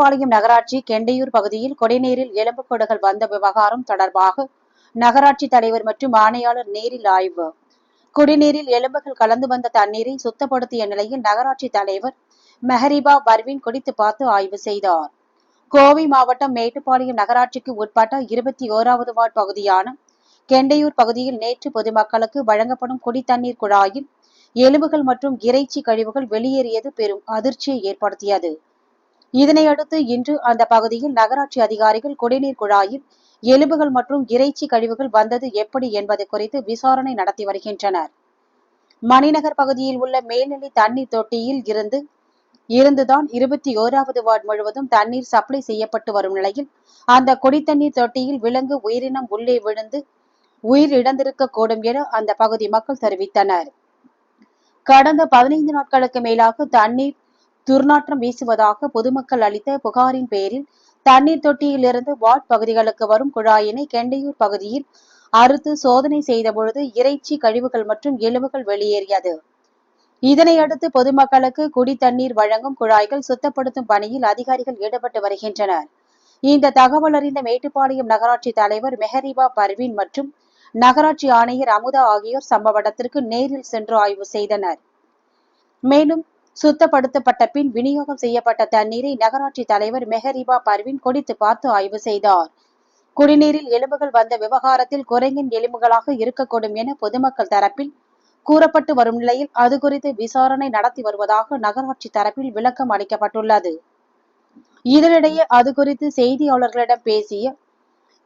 மேட்டுப்பாளையம் நகராட்சி கெண்டையூர் பகுதியில் கொடைநீரில் எலும்பு கொடுகள் வந்த விவகாரம் தொடர்பாக நகராட்சி தலைவர் மற்றும் ஆணையாளர் நேரில் ஆய்வு. குடிநீரில் எலும்புகள் கலந்து வந்த தண்ணீரை சுத்தப்படுத்திய நிலையில் நகராட்சி தலைவர் மெஹரிபா பர்வின் குடித்து பார்த்து ஆய்வு செய்தார். கோவை மாவட்டம் மேட்டுப்பாளையம் நகராட்சிக்கு உட்பட்ட இருபத்தி ஓராவது வார்டு பகுதியான கெண்டையூர் பகுதியில் நேற்று பொதுமக்களுக்கு வழங்கப்படும் குடித்தண்ணீர் குழாயில் எலும்புகள் மற்றும் இறைச்சி கழிவுகள் வெளியேறியது பெரும் அதிர்ச்சியை ஏற்படுத்தியது. இதனையடுத்து இன்று அந்த பகுதியில் நகராட்சி அதிகாரிகள் குடிநீர் குழாயில் எலும்புகள் மற்றும் இறைச்சி கழிவுகள் வந்தது எப்படி என்பது குறித்து விசாரணை நடத்தி வருகின்றனர். மணிநகர் பகுதியில் உள்ள மேல்நிலை தண்ணீர் தொட்டியில் இருந்து இருந்துதான் இருபத்தி ஓராவது வார்டு முழுவதும் தண்ணீர் சப்ளை செய்யப்பட்டு வரும் நிலையில் அந்த குடித்தண்ணீர் தொட்டியில் விலங்கு உயிரினம் உள்ளே விழுந்து உயிர் இழந்திருக்க கூடும் என அந்த பகுதி மக்கள் தெரிவித்தனர். கடந்த பதினைந்து நாட்களுக்கு மேலாக தண்ணீர் துர்நாற்றம் வீசுவதாக பொதுமக்கள் அளித்த புகாரின் பேரில் தண்ணீர் தொட்டியிலிருந்து வார்ட் பகுதிகளுக்கு வரும் குழாயினை கெண்டையூர் பகுதியில் அறுத்து சோதனை செய்தபொழுது இறைச்சி கழிவுகள் மற்றும் எலும்புகள் வெளியேறியது. இதனையடுத்து பொதுமக்களுக்கு குடி தண்ணீர் வழங்கும் குழாய்கள் சுத்தப்படுத்தும் பணியில் அதிகாரிகள் ஈடுபட்டு வருகின்றனர். இந்த தகவல் அறிந்த மேட்டுப்பாளையம் நகராட்சி தலைவர் மெஹரிபா பர்வீன் மற்றும் நகராட்சி ஆணையர் அமுதா ஆகியோர் சம்பவ இடத்திற்கு நேரில் சென்று ஆய்வு செய்தனர். மேலும் சுத்தப்படுத்தப்பட்ட பின் விநியோகம் செய்யப்பட்ட தண்ணீரை நகராட்சி தலைவர் மெஹரிபா பர்வின் குடித்து பார்த்து ஆய்வு செய்தார். குடிநீரில் எலும்புகள் வந்த விவகாரத்தில் குரங்கின் எலும்புகளாக இருக்கக்கூடும் என பொதுமக்கள் தரப்பில் கூறப்பட்டு வரும் நிலையில் அது குறித்து விசாரணை நடத்தி வருவதாக நகராட்சி தரப்பில் விளக்கம் அளிக்கப்பட்டுள்ளது. இதனிடையே அது குறித்து செய்தியாளர்களிடம் பேசிய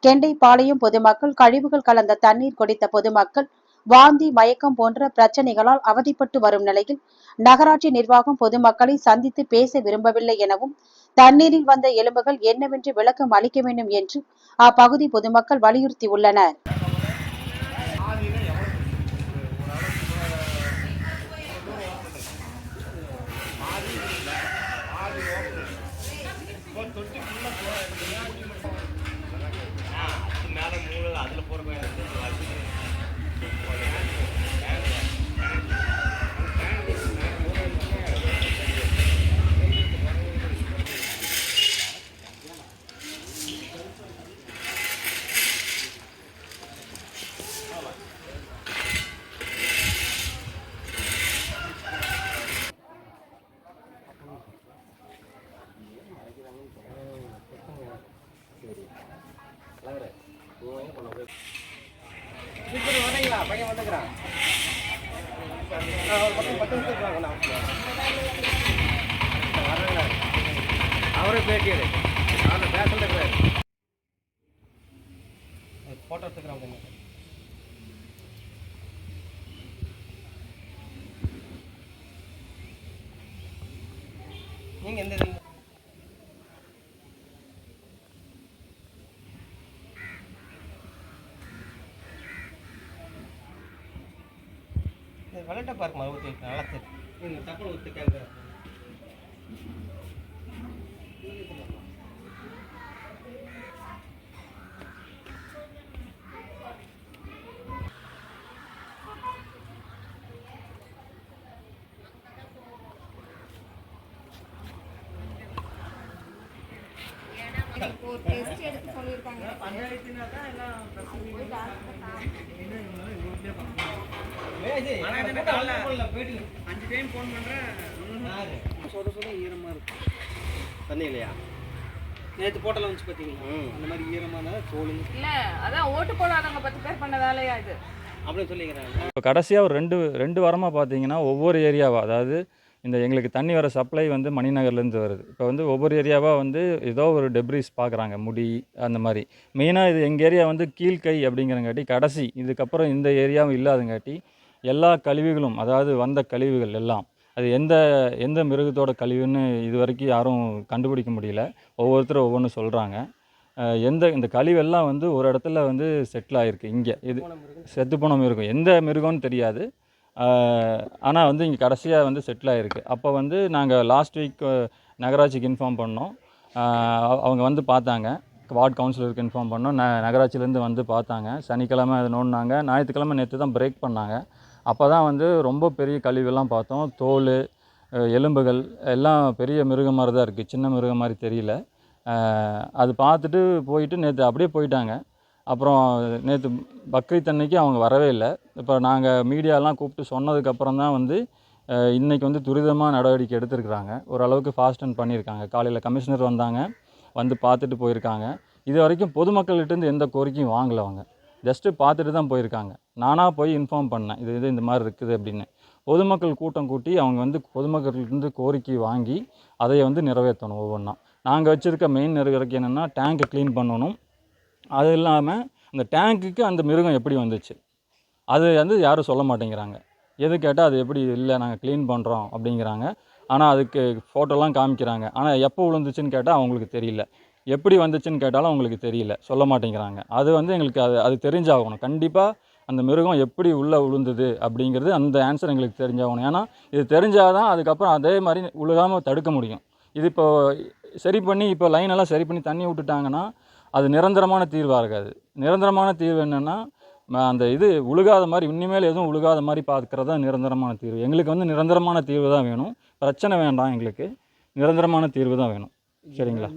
கெண்டைப்பாளையம் பொதுமக்கள் கழிவுகள் கலந்த தண்ணீர் குடித்த பொதுமக்கள் வாந்தி மயக்கம் போன்ற பிரச்சனைகளால் அவதிப்பட்டு வரும் நிலையில் நகராட்சி நிர்வாகம் பொதுமக்களை சந்தித்து பேச விரும்பவில்லை எனவும் தண்ணீரில் வந்த எலும்புகள் என்னவென்று விளக்கம் அளிக்க வேண்டும் என்று அப்பகுதி பொதுமக்கள் வலியுறுத்தியுள்ளனர். இப்போ வரீங்களா பையன் வந்துக்கிறான் அவரே பேட்டியது அவரை பேசுறது கிடையாது ஃபோட்டோ எடுத்துக்கிறேன் கொஞ்சம் நீங்கள் எந்த இதுல- இது விளையாட்ட பார்க்க நல்லா தெரியும். நீங்கள் தப்பில் கேட்குறேன் இப்போ ஒரு டெஸ்ட் எடுத்து சொல்லியிருக்காங்க. அஞ்சு டைம் ஃபோன் பண்ணுறேன் சொத சொத ஈரமாக இருக்கு தண்ணி இல்லையா நேற்று போட்டெல்லாம் வந்துச்சு பார்த்தீங்களா அந்த மாதிரி ஈரமான தோல் இல்ல அதான் ஓட்டு போடாதவங்க பத்து பேர் பண்ண வேலையா இது? அப்படின்னு சொல்லிக்கிறேன் இப்போ கடைசியாக ஒரு ரெண்டு ரெண்டு வாரமாக பார்த்தீங்கன்னா ஒவ்வொரு ஏரியாவாக அதாவது இந்த எங்களுக்கு தண்ணி வர சப்ளை வந்து மணிநகர்லேருந்து வருது. இப்போ வந்து ஒவ்வொரு ஏரியாவாக வந்து ஏதோ ஒரு டெப்ரிஸ் பார்க்குறாங்க முடி அந்த மாதிரி. மெயினாக இது எங்கள் ஏரியா வந்து கீழ்கை அப்படிங்கிறங்காட்டி கடைசி இதுக்கப்புறம் இந்த ஏரியாவும் இல்லாதங்காட்டி எல்லா கழிவுகளும் அதாவது வந்த கழிவுகள் எல்லாம் அது எந்த எந்த மிருகத்தோட கழிவுன்னு இது வரைக்கும் யாரும் கண்டுபிடிக்க முடியல. ஒவ்வொருத்தரும் ஒவ்வொன்று சொல்கிறாங்க எந்த இந்த கழிவெல்லாம் வந்து ஒரு இடத்துல வந்து செட்டில் ஆகிருக்கு இங்கே இது செத்துப்போன மிருகம். எந்த மிருகம்னு தெரியாது. ஆனால் வந்து இங்கே கடைசியாக வந்து செட்டில் ஆகிருக்கு அப்போ வந்து நாங்கள் லாஸ்ட் வீக் நகராட்சிக்கு இன்ஃபார்ம் பண்ணோம். அவங்க வந்து பார்த்தாங்க. வார்டு கவுன்சிலருக்கு இன்ஃபார்ம் பண்ணோம். ந நகராட்சியிலேருந்து வந்து பார்த்தாங்க. சனிக்கிழமை அது நோண்டினாங்க. ஞாயிற்றுக்கிழமை நேற்று தான் பிரேக் பண்ணாங்க. அப்போ தான் வந்து ரொம்ப பெரிய கழிவுலாம் பார்த்தோம். தோல் எலும்புகள் எல்லாம் பெரிய மிருகம் மாதிரி தான் இருக்குது சின்ன மிருகம் மாதிரி தெரியல அது பார்த்துட்டு போயிட்டு நேற்று அப்படியே போயிட்டாங்க. அப்புறம் நேற்று பக்ரீத் அன்னைக்கு அவங்க வரவே இல்லை. இப்போ நாங்கள் மீடியாலாம் கூப்பிட்டு சொன்னதுக்கப்புறம் தான் வந்து இன்றைக்கி வந்து துரிதமாக நடவடிக்கை எடுத்திருக்கிறாங்க. ஓரளவுக்கு ஃபாஸ்ட் அண்ட் பண்ணியிருக்காங்க. காலையில் கமிஷனர் வந்தாங்க. வந்து பார்த்துட்டு போயிருக்காங்க. இது வரைக்கும் பொதுமக்கள்கிட்டேருந்து எந்த கோரிக்கையும் வாங்கலை அவங்க. ஜஸ்ட்டு பார்த்துட்டு தான் போயிருக்காங்க. நானாக போய் இன்ஃபார்ம் பண்ணேன். இது இது இந்த மாதிரி இருக்குது அப்படின்னு. பொதுமக்கள் கூட்டம் கூட்டி அவங்க வந்து பொதுமக்கள்கிட்டருந்து கோரிக்கை வாங்கி அதை வந்து நிறைவேற்றணும் ஒவ்வொன்றா நாங்கள் வச்சுருக்க மெயின் நிறைவேறக்கு என்னென்னா டேங்கை க்ளீன் பண்ணணும். அது இல்லாமல் அந்த டேங்க்குக்கு அந்த மிருகம் எப்படி வந்துச்சு? அது வந்து யாரும் சொல்ல மாட்டேங்கிறாங்க. எது கேட்டால் அது எப்படி இல்லை நாங்கள் க்ளீன் பண்ணுறோம் அப்படிங்கிறாங்க. ஆனால் அதுக்கு ஃபோட்டோலாம் காமிக்கிறாங்க. ஆனால் எப்போ விழுந்துச்சுன்னு கேட்டால் அவங்களுக்கு தெரியல. எப்படி வந்துச்சுன்னு கேட்டாலும் அவங்களுக்கு தெரியல. சொல்ல மாட்டேங்கிறாங்க. அது வந்து எங்களுக்கு அது அது தெரிஞ்சாகணும். கண்டிப்பாக அந்த மிருகம் எப்படி உள்ளே விழுந்தது அப்படிங்கிறது அந்த ஆன்சர் எங்களுக்கு தெரிஞ்சாகணும். ஏன்னா இது தெரிஞ்சால் தான் அதுக்கப்புறம் அதே மாதிரி விழுகாமல் தடுக்க முடியும். இது இப்போ சரி பண்ணி இப்போ லைன் எல்லாம் சரி பண்ணி தண்ணி விட்டுட்டாங்கன்னா அது நிரந்தரமான தீர்வாக இருக்காது. நிரந்தரமான தீர்வு என்னென்னா அந்த இது உழுகாத மாதிரி இனிமேல் எதுவும் உழுகாத மாதிரி பார்க்கறது தான் நிரந்தரமான தீர்வு. எங்களுக்கு வந்து நிரந்தரமான தீர்வு தான் வேணும். பிரச்சனை வேண்டாம் எங்களுக்கு. நிரந்தரமான தீர்வு தான் வேணும். சரிங்களா?